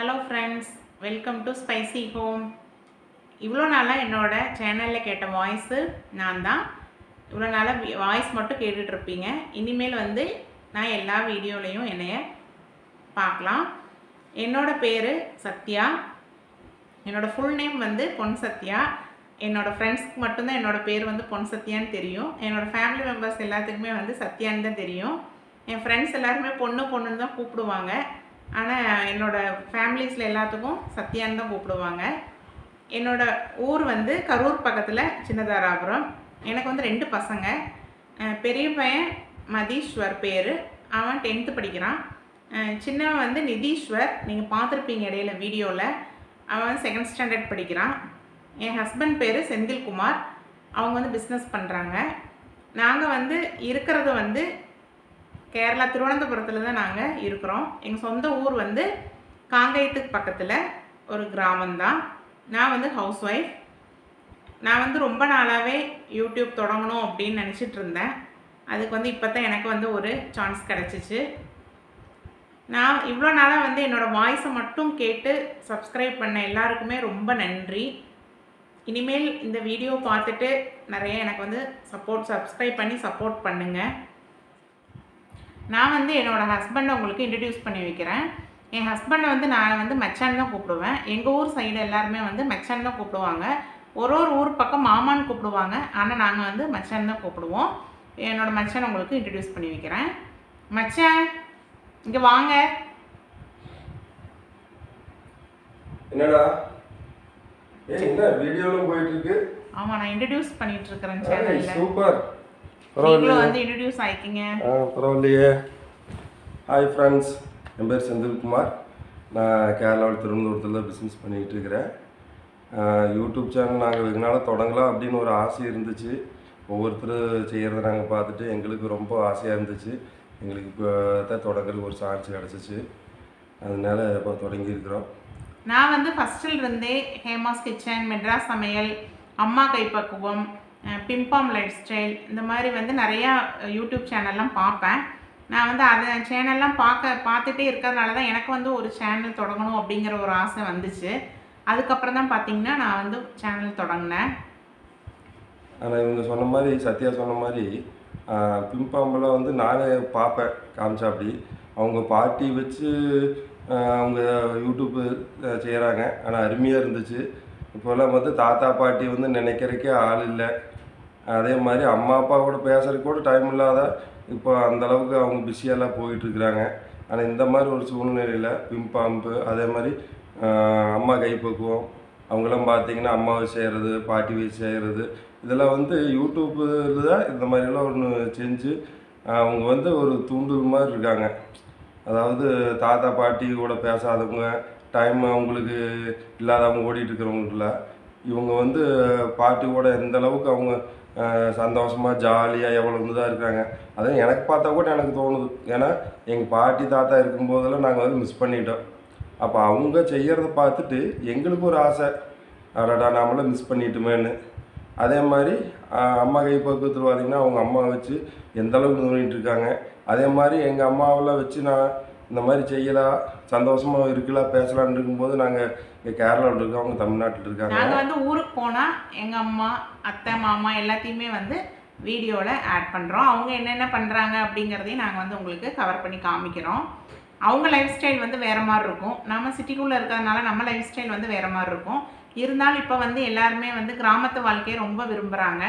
Hello friends welcome to spicy home இவ்வளோ நாளாக என்னோடய சேனலில் கேட்ட வாய்ஸு நான் தான் இவ்வளோ நாளாக வாய்ஸ் மட்டும் கேட்டுட்ருப்பீங்க இனிமேல் வந்து நான் எல்லா வீடியோலையும் என்னைய பார்க்கலாம். என்னோடய பேர் சத்யா. என்னோடய ஃபுல் நேம் வந்து பொன் சத்யா. என்னோடய ஃப்ரெண்ட்ஸ்க்கு மட்டும்தான் என்னோடய பேர் வந்து பொன் சத்யான்னு தெரியும். என்னோடய ஃபேமிலி மெம்பர்ஸ் எல்லாத்துக்குமே வந்து சத்யான்னு தான் தெரியும். என் ஃப்ரெண்ட்ஸ் எல்லாருமே பொண்ணு பொண்ணுன்னு தான் கூப்பிடுவாங்க. ஆனால் என்னோடய ஃபேமிலிஸில் எல்லாத்துக்கும் சத்யான்னு தான் கூப்பிடுவாங்க. என்னோடய ஊர் வந்து கரூர் பக்கத்தில் சின்னதாராபுரம். எனக்கு வந்து ரெண்டு பசங்க. பெரிய பையன் மதீஸ்வர் பேர். அவன் டென்த்து படிக்கிறான். சின்னவன் வந்து நிதீஸ்வர். நீங்கள் பார்த்துருப்பீங்க இடையில வீடியோவில் அவன் செகண்ட் ஸ்டாண்டர்ட் படிக்கிறான். என் ஹஸ்பண்ட் பேர் செந்தில்குமார். அவங்க வந்து பிஸ்னஸ் பண்ணுறாங்க நாங்கள் வந்து இருக்கிறது வந்து கேரளா திருவனந்தபுரத்தில் தான் நாங்கள் இருக்கிறோம். எங்கள் சொந்த ஊர் வந்து காங்கயத்துக்கு பக்கத்தில் ஒரு கிராமந்தான் நான் வந்து ஹவுஸ் ஒய்ஃப் நான் வந்து ரொம்ப நாளாகவே யூடியூப் தொடங்கணும் அப்படின்னு நினச்சிட்டு இருந்தேன். அதுக்கு வந்து இப்போ தான் எனக்கு வந்து ஒரு சான்ஸ் கிடச்சிச்சு. நான் இவ்வளோ நாளாக வந்து என்னோடய வாய்ஸை மட்டும் கேட்டு சப்ஸ்கிரைப் பண்ண எல்லாருக்குமே ரொம்ப நன்றி. இனிமேல் இந்த வீடியோ பார்த்துட்டு நிறைய எனக்கு வந்து சப்போர்ட் சப்ஸ்கிரைப் பண்ணி சப்போர்ட் பண்ணுங்கள் நான் வந்து என்னோடய ஹஸ்பண்டை உங்களுக்கு இன்ட்ரடியூஸ் பண்ணி வைக்கிறேன். என் ஹஸ்பண்டை வந்து நான் வந்து மச்சான் தான் கூப்பிடுவேன். எங்கள் ஊர் சைடு எல்லாருமே வந்து மச்சான் தான் கூப்பிடுவாங்க. ஒரு ஒரு ஊர் பக்கம் மாமான்னு கூப்பிடுவாங்க. ஆனால் நாங்கள் வந்து மச்சான் தான் கூப்பிடுவோம். என்னோடய மச்சான் உங்களுக்கு இன்ட்ரடியூஸ் பண்ணி வைக்கிறேன். மச்சான் இங்கே வாங்க. என்னடா? ஏ என்ன வீடியோலாம் போயிட்டு இருக்கு? ஆமாம் நான் இன்ட்ரடியூஸ் பண்ணிட்டு இருக்கிறேன் ஏய், சேனலில் சூப்பர். பரவாயில்லையே. ஹாய் ஃப்ரெண்ட்ஸ் என் பேர் செந்தில்குமார். நான் கேரளாவில் திருவனந்தபுரத்தில் பிஸ்னஸ் பண்ணிக்கிட்டு இருக்கிறேன். யூடியூப் சேனல் நாங்கள் வெகு நாளாக தொடங்கலாம் அப்படின்னு ஒரு ஆசை இருந்துச்சு. ஒவ்வொருத்தரும் செய்கிறத நாங்கள் பார்த்துட்டு எங்களுக்கு ரொம்ப ஆசையாக இருந்துச்சு. எங்களுக்கு இப்போ தான் தொடங்குறதுக்கு ஒரு சான்ஸ் கிடச்சிச்சு. அதனால இப்போ தொடங்கியிருக்கிறோம் நான் வந்து ஃபஸ்ட்டில் இருந்தே ஹேமாஸ் கிச்சன் மெட்ராஸ் சமையல் அம்மா கைப்பக்குவம் பிம்பாம் லைஃப் ஸ்டைல் இந்த மாதிரி வந்து நிறையா யூடியூப் சேனல்லாம் பார்ப்பேன். நான் வந்து அதை சேனல்லாம் பார்க்க பார்த்துட்டே இருக்கிறதுனால தான் எனக்கு வந்து ஒரு சேனல் தொடங்கணும் அப்படிங்கிற ஒரு ஆசை வந்துச்சு. அதுக்கப்புறம் தான் பார்த்தீங்கன்னா நான் வந்து சேனல் தொடங்கினேன். ஆனால் இவங்க சொன்ன மாதிரி சத்யா சொன்ன மாதிரி பிம்பாம்பெல்லாம் வந்து நானே பார்ப்பேன் காமிச்சா அப்படி அவங்க பாட்டி வச்சு அவங்க யூடியூப்பு செய்கிறாங்க ஆனால் அருமையாக இருந்துச்சு. இப்போல்லாம் வந்து தாத்தா பாட்டி வந்து நினைக்கிறதுக்கே ஆள் இல்லை. அதே மாதிரி அம்மா அப்பா கூட பேசுறதுக்கு கூட டைம் இல்லாத இப்போ அந்த அளவுக்கு அவங்க பிஸியெல்லாம் போயிட்டுருக்குறாங்க ஆனால் இந்த மாதிரி ஒரு சூழ்நிலையில் பிம்பாம்பு அதே மாதிரி அம்மா கைப்பக்குவம் அவங்களாம் பார்த்தீங்கன்னா அம்மாவை செய்கிறது பாட்டி செய்கிறது இதெல்லாம் வந்து யூடியூப்பில் தான் இந்த மாதிரிலாம் ஒன்று செஞ்சு அவங்க வந்து ஒரு தூண்டுதல் மாதிரி இருக்காங்க. அதாவது தாத்தா பாட்டி கூட பேசாதவங்க டைம் அவங்களுக்கு இல்லாதவங்க ஓடிட்டு இவங்க வந்து பாட்டி கூட எந்த அளவுக்கு அவங்க சந்தோஷமாக சந்தோஷமா ஜாலியாக எவ்வளோ இதாக இருக்காங்க. அதுவும் எனக்கு பார்த்தா கூட எனக்கு தோணுது. ஏன்னா எங்கள் பாட்டி தாத்தா இருக்கும்போதெல்லாம் நாங்கள் வந்து மிஸ் பண்ணிட்டோம். அப்போ அவங்க செய்கிறத பார்த்துட்டு எங்களுக்கு ஒரு ஆசை. அடடா நாமளும் மிஸ் பண்ணிட்டோமேன்னு. அதே மாதிரி அம்மா கை பக்குவத்தில் பார்த்திங்கன்னா அவங்க அம்மா வச்சு எந்த அளவுக்கு இது இருக்காங்க. அதே மாதிரி எங்கள் அம்மாவெல்லாம் வச்சு நான் இந்த மாதிரி செய்யலாம் சந்தோஷமாக இருக்கலாம் பேசலாம்னு இருக்கும்போது நாங்கள் இங்கே கேரளாவில் இருக்கோம் அவங்க தமிழ்நாட்டில் இருக்காங்க. நாங்கள் வந்து ஊருக்கு போனால் எங்கள் அம்மா அத்தை மாமா எல்லாத்தையுமே வந்து வீடியோவில் ஆட் பண்ணுறோம் அவங்க என்னென்ன பண்ணுறாங்க அப்படிங்கிறதையும் நாங்கள் வந்து உங்களுக்கு கவர் பண்ணி காமிக்கிறோம். அவங்க லைஃப் ஸ்டைல் வந்து வேறு மாதிரி இருக்கும். நம்ம சிட்டிக்குள்ளே இருக்கிறதுனால நம்ம லைஃப் ஸ்டைல் வந்து வேறு மாதிரி இருக்கும். இருந்தாலும் இப்போ வந்து எல்லாருமே வந்து கிராமத்து வாழ்க்கையை ரொம்ப விரும்புகிறாங்க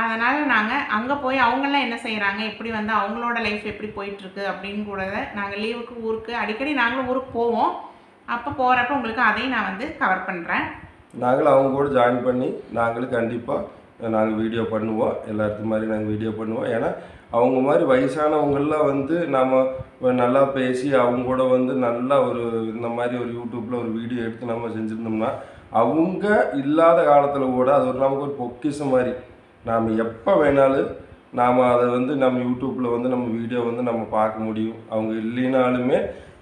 அதனால் நாங்கள் அங்கே போய் அவங்கெல்லாம் என்ன செய்கிறாங்க எப்படி வந்து அவங்களோட லைஃப் எப்படி போயிட்டுருக்கு? அப்படின்னு கூட நாங்கள் லீவுக்கு ஊருக்கு அடிக்கடி நாங்களும் ஊருக்கு போவோம். அப்போ போகிறப்ப உங்களுக்கு அதையும் நான் வந்து கவர் பண்ணுறேன் நாங்களும் அவங்க கூட ஜாயின் பண்ணி நாங்களும் கண்டிப்பாக நாங்கள் வீடியோ பண்ணுவோம். எல்லாத்து மாதிரி நாங்கள் வீடியோ பண்ணுவோம். ஏன்னா அவங்க மாதிரி வயசானவங்கெல்லாம் வந்து நம்ம நல்லா பேசி அவங்க கூட வந்து நல்லா ஒரு இந்த மாதிரி ஒரு யூடியூப்பில் ஒரு வீடியோ எடுத்து நம்ம செஞ்சுருந்தோம்னா அவங்க இல்லாத காலத்தில் கூட அது ஒரு நமக்கு ஒரு பொக்கிஷம் மாதிரி. நாம் எப்போ வேணாலும் நாம் அதை வந்து நம்ம யூடியூப்பில் வந்து நம்ம வீடியோ வந்து நம்ம பார்க்க முடியும். அவங்க இல்லைனாலுமே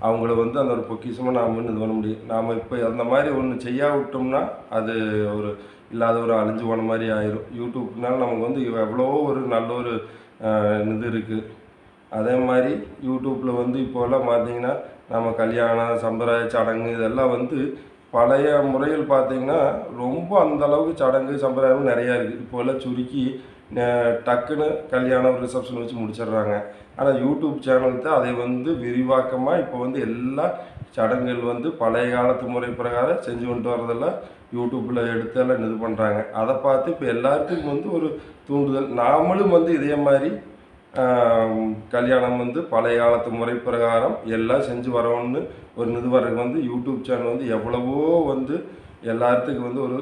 அவங்கள வந்து அந்த ஒரு பொக்கிஷமாக நாம் வந்து இது பண்ண முடியும். நாம் இப்போ அந்த மாதிரி ஒன்று செய்யா விட்டோம்னா அது ஒரு இல்லாத ஒரு அழிஞ்சு போன மாதிரி ஆயிரும். யூடியூப்னால நமக்கு வந்து எவ்வளோ ஒரு நல்ல ஒரு இது இருக்குது அதே மாதிரி யூடியூப்பில் வந்து இப்போல்லாம் பார்த்தீங்கன்னா நம்ம கல்யாணம் சம்பிரதாய சடங்கு இதெல்லாம் வந்து பழைய முறையில் பார்த்தீங்கன்னா ரொம்ப அந்த அளவுக்கு சடங்கு சம்பிரதாயம் நிறையா இருக்குது இப்போல்லாம் சுருக்கி டக்குன்னு கல்யாணம் ரிசப்ஷன் வச்சு முடிச்சிடுறாங்க. ஆனால் யூடியூப் சேனல் தான் அதை வந்து விரிவாக்கமாக இப்போ வந்து எல்லா சடங்குகள் வந்து பழைய காலத்து முறை பிரகாரம் செஞ்சு கொண்டு வரதெல்லாம் யூடியூப்பில் எடுத்து எல்லாம் இது பண்ணுறாங்க அதை பார்த்து இப்போ எல்லாத்துக்கும் வந்து ஒரு தூண்டுதல். நாமளும் வந்து இதே மாதிரி கல்யாணம் வந்து பழைய காலத்து முறை பிரகாரம் எல்லாம் செஞ்சு வரோன்னு ஒரு நிறுவனருக்கு வந்து யூடியூப் சேனல் வந்து எவ்வளவோ வந்து எல்லாத்துக்கும் வந்து ஒரு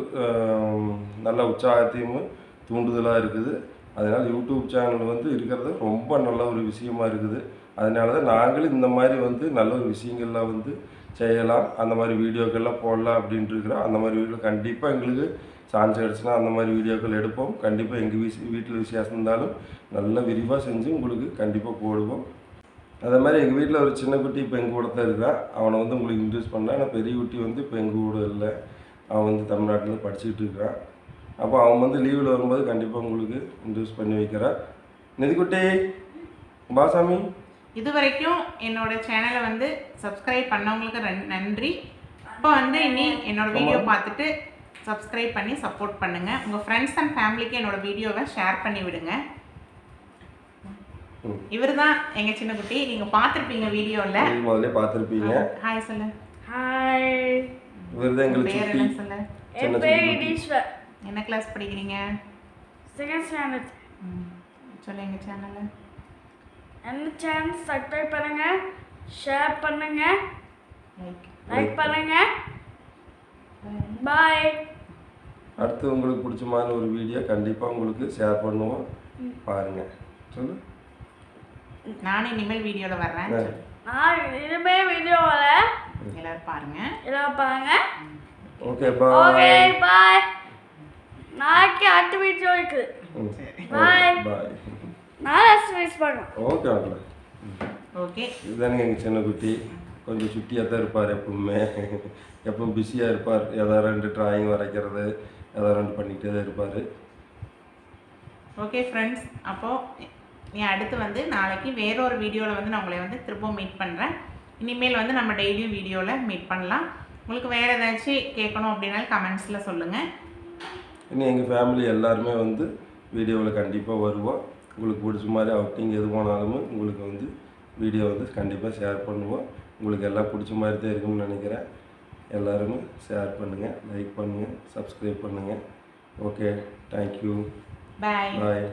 நல்ல உற்சாகத்தையும் தூண்டுதலாக இருக்குது. அதனால் யூடியூப் சேனல் வந்து இருக்கிறது ரொம்ப நல்ல ஒரு விஷயமா இருக்குது. அதனால தான் நாங்களும் இந்த மாதிரி வந்து நல்ல ஒரு விஷயங்கள்லாம் வந்து செய்யலாம். அந்த மாதிரி வீடியோக்கள்லாம் போடலாம் அப்படின்ட்டு இருக்கிறோம். அந்த மாதிரி வீடியோ கண்டிப்பாக எங்களுக்கு சான்ஸ் கிடச்சுன்னா அந்த மாதிரி வீடியோக்கள் எடுப்போம். கண்டிப்பாக எங்கள் வீசி வீட்டில் விசேஷம் இருந்தாலும் நல்லா விரிவாக செஞ்சு உங்களுக்கு கண்டிப்பாக போடுவோம். அதே மாதிரி எங்கள் வீட்டில் ஒரு சின்ன குட்டி இப்போ எங்கள் கூட தான் இருக்கான் அவனை வந்து உங்களுக்கு இன்ட்ரடியூஸ் பண்ணேன். ஆனால் பெரிய குட்டி வந்து இப்போ எங்கள் கூட இல்லை. அவன் வந்து தமிழ்நாட்டில் படிச்சுக்கிட்டு இருக்கிறான். அப்போ அவன் வந்து லீவில் வரும்போது கண்டிப்பாக உங்களுக்கு இன்ட்ரடியூஸ் பண்ணி வைக்கிறேன். நிதிக்குட்டி பாசாமி. இது வரைக்கும் என்னோட சேனலை வந்து சப்ஸ்கிரைப் பண்ணவங்களுக்கு நன்றி. இப்போ வந்து இனி என்னோட வீடியோ பார்த்துட்டு சப்ஸ்கிரைப் பண்ணி சப்போர்ட் பண்ணுங்க. உங்க ஃப்ரெண்ட்ஸ் அண்ட் ஃபேமிலிக்கு என்னோட வீடியோவை ஷேர் பண்ணி விடுங்க. இவர் தான் எங்க சின்ன குட்டி நீங்க பார்த்துருப்பீங்க வீடியோல இது முதல்ல பார்த்துருப்பீங்க. ஹாய் சொல்லு. ஹாய் இவர் தான் எங்களுக்கு பேர் சுட்டி என்ன சொல்லு. என் பேர். ஈஸ்வர் என்ன கிளாஸ் படிக்கிறீங்க? செகண்ட் ஸ்டாண்டர்ட் ம். சொல்லு எங்க சேனல்ல என்ன சேனல் சப்ஸ்கிரைப் பண்ணுங்க. ஷேர் பண்ணுங்க. லைக் லைக் பண்ணுங்க. பாய் அடுத்து உங்களுக்கு பிடிச்ச மாதிரி ஒரு வீடியோ கண்டிப்பாக உங்களுக்கு ஷேர் பண்ணுவோம். பாருங்கள் சொல்லு. நானும் இனிமேல் வீடியோல வர்றேன். நான் இனிமே வீடியோ வர எல்லாரும் பாருங்க. எல்லாம் பாருங்க. ஓகே ஓகே பாய் பாய் நாளைக்கு அடுத்த வீடியோ இருக்கு. Bye. பாய் நான் எக்ஸசைஸ் பண்ணுவேன் ஓகே ஓகே ஓகே இதுதானுங்க எங்கள் சின்ன குட்டி கொஞ்சம் சுட்டியாக தான் இருப்பார் எப்பவுமே. எப்பவும் பிஸியாக இருப்பார். ஏதோ ரெண்டு டிராயிங் வரைக்கிறது. ஏதோ ரெண்டு பண்ணிக்கிட்டே தான் இருப்பார். ஓகே ஃப்ரெண்ட்ஸ் அப்போது நீ அடுத்து வந்து நாளைக்கு வேறொரு வீடியோவில் வந்து நான் உங்களை வந்து திரும்பவும் மீட் பண்ணுறேன் இனிமேல் வந்து நம்ம டெய்லியும் வீடியோவில் மீட் பண்ணலாம். உங்களுக்கு வேறு ஏதாச்சும் கேட்கணும் அப்படின்னாலும் கமெண்ட்ஸில் சொல்லுங்கள் இன்னும் எங்கள் ஃபேமிலி எல்லாருமே வந்து வீடியோவில் கண்டிப்பாக வருவோம். உங்களுக்கு பிடிச்ச மாதிரி அவுட்டிங் எது போனாலும் உங்களுக்கு வந்து வீடியோ வந்து கண்டிப்பாக ஷேர் பண்ணுவோம். உங்களுக்கு எல்லாம் பிடிச்ச மாதிரி தான் இருக்கும்னு நினைக்கிறேன். எல்லாருமே ஷேர் பண்ணுங்கள் லைக் பண்ணுங்கள் சப்ஸ்கிரைப் பண்ணுங்கள் ஓகே தேங்க்யூ பாய் பாய்